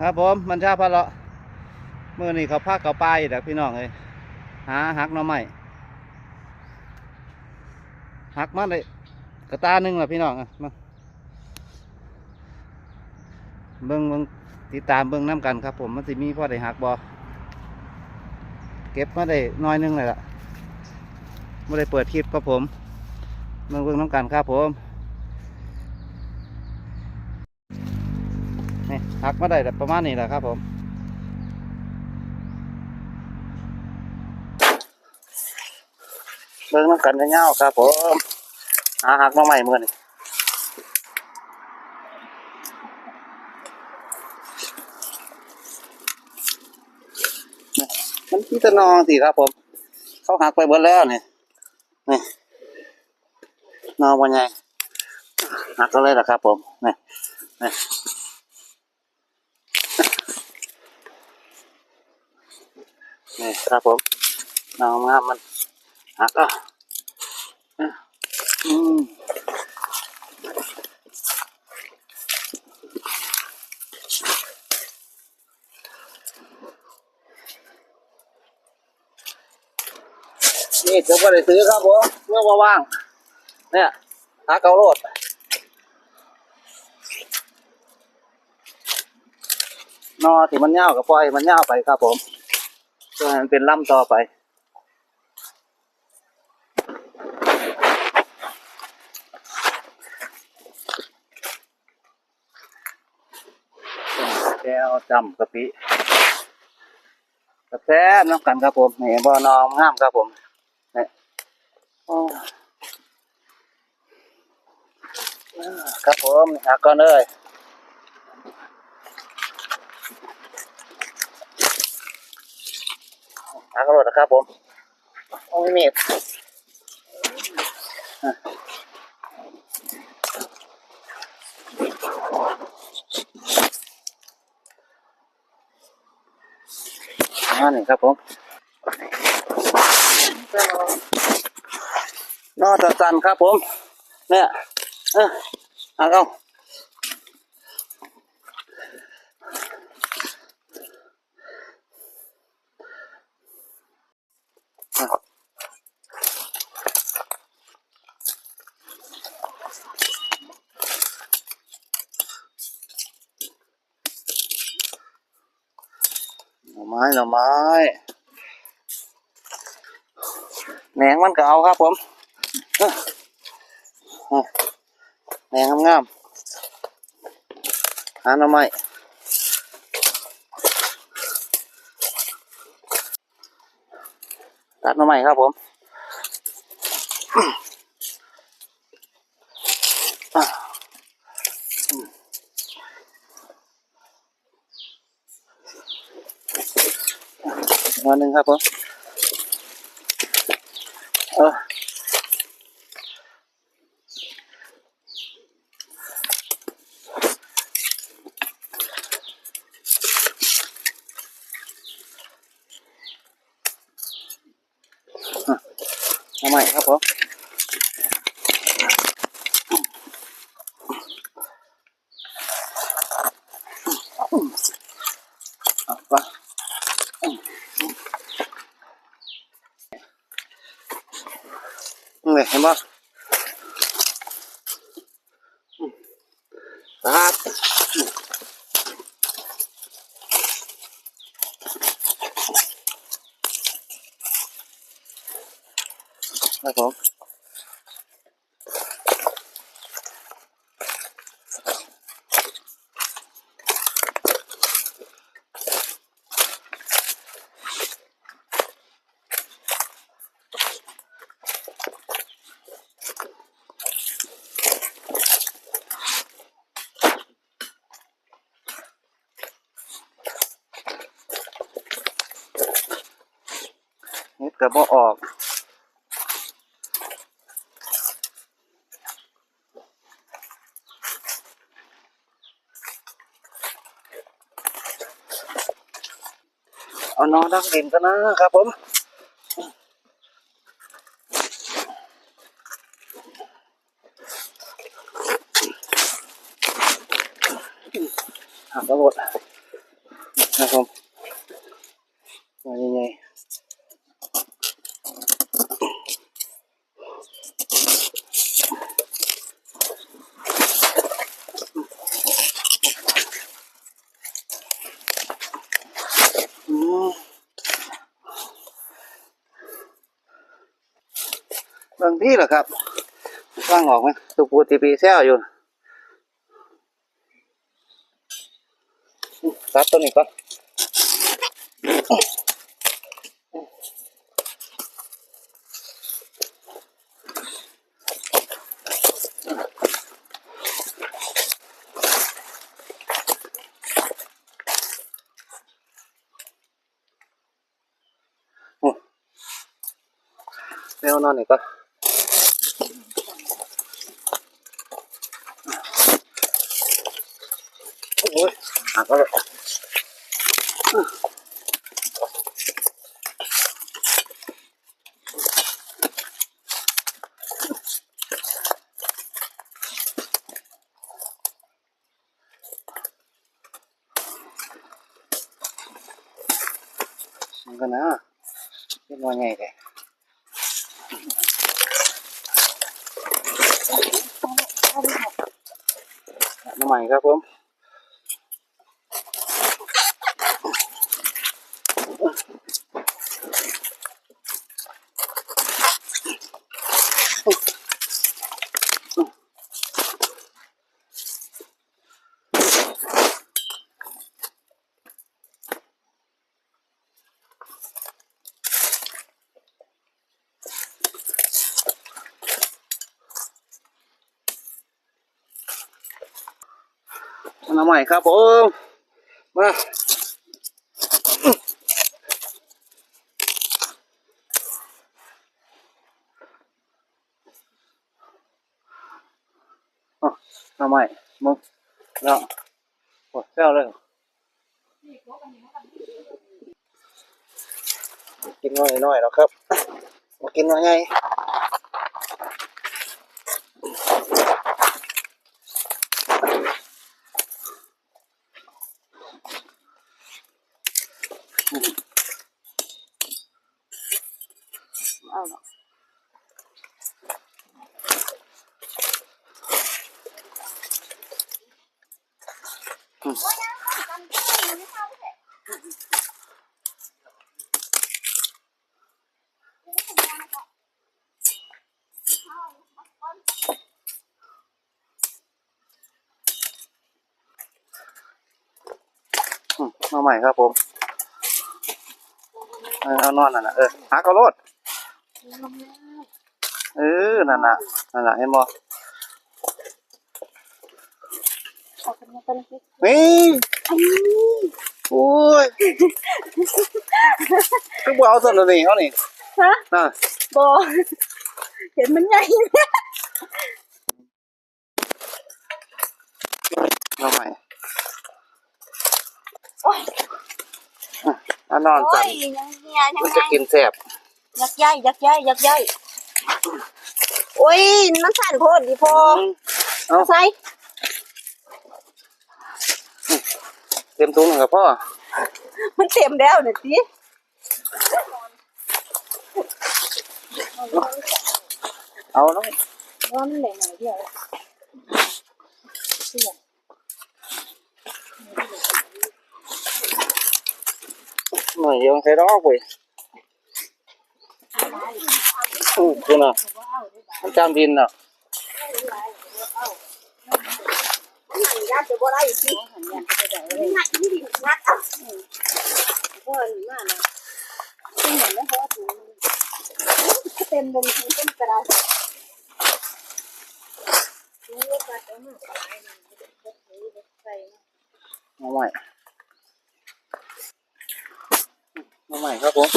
ครับผมมันชาพะเลาะเมื่อนี้เขาพาเขาไปเด็กพี่น้องเลยหาหักหน่อไม้หักมาเลยกระตาหนึ่งละพี่น้องอะมาเบิ้งเบิ้งติดตามเบิ้งน้ำกันครับ ผมมันสิมีพ่อได้หักบอเก็บมาได้น้อยหนึงเลยล่ะไม่ได้เปิดคลิปครับผมเบิ้งเบิ้งน้ำกันครับผม หักมาได้ประมาณนี้แหละครับผมเบิ่งน้ำกันเงาครับผมหาหักมาใหม่เมื่อนี่มันพี่ตะนองสิครับผม เขาหักไปเบิดแล้วเนี่ยนี่นอนวันไงหักก็เลยละครับผมนี่นี่ นี่ครับผมนอนงามมันหักอะอืมนี่ผมก็ได้ซื้อครับผมเมื่อว่างเนี่ยหาเกาโรดนอที่มันเน่ากับปล่อยมันเน่าไปครับผม เพื่อมันเป็นลำต่อไป แก้วจำกะปิกระแทบน้ำกันครับผมนี่บ่อนอมงามครับผมนี่โอ้ครับผมหาก่อนเลย หากระโดดนะครับผมโอ้ยมีดอ่านี่ครับผมนอสันๆครับผม เนี่ย เออเอา น่อไม้หน่อไม้แหนงมันก็เอาครับผมแหนงงามๆหาหน่อไม้ตัดหน่อไม้ครับผมอะอืม วันหนึ่งครับผมเออ ทำไมครับผมเอาไป นี่เห็นปะครั กระบอออก เอานอนดังดินกันนะครับผมหักกระโดดนะครับมายังไงอืม บางที่เหรอครับว่างออกไหมตัวปูตีปีแซวอยู่ตัดตัวนี้ก่อนเร็วนอนหน่อยก็โอ้ ยหักแล้วเน้ำใหม่ครับผมน้ำใหม่ครับผมมาน้ำใหม่มึงแล้วโอ้แซวเลยกินน้อยน้อยๆแล้วครับมากินว่าไง เอาหรอก อื มาใหม่ครับผมเออเอานอนนั่นน่ะเออหากเอารถเออนั่นน่ะนั่นน่ะเห็นบ่ เอาเป็นมาเป็นสินี่โอ้ยคือบ่เอาซะแล้วนี่เอานี่ฮะน่ะบอเห็นมันใหญ่มาใหม่โอ้ยอะเอานอนโอ้สั่นยยังเฮียยังมันไงจะกินแซ่บยักย้ายยักย้ายยักย้ายโอ้ยมันสั่นโพดดิพอเอาใส่ เต็มถุงแล้วครับพ่อ มันเต็มแล้วเนี่ยสิเอาแล้วว่ามันไหนไหนเดียวเสียหน่อยเดียวใส่ดอกเว้ยอือคือน่ะมันจำดินน่ะ มันยากจะบ่ได้สิหันเนี่ยจะได้เลยงัดนี่ดิงัดอะพ่อนี่มานะซึ่งเหมือนไม่พอถึงเต็มเลยทั้งต้นกระดาษนี่ก็ตัดออกมาขายมันก็ถือใส่มาใหม่มาใหม่ครับผม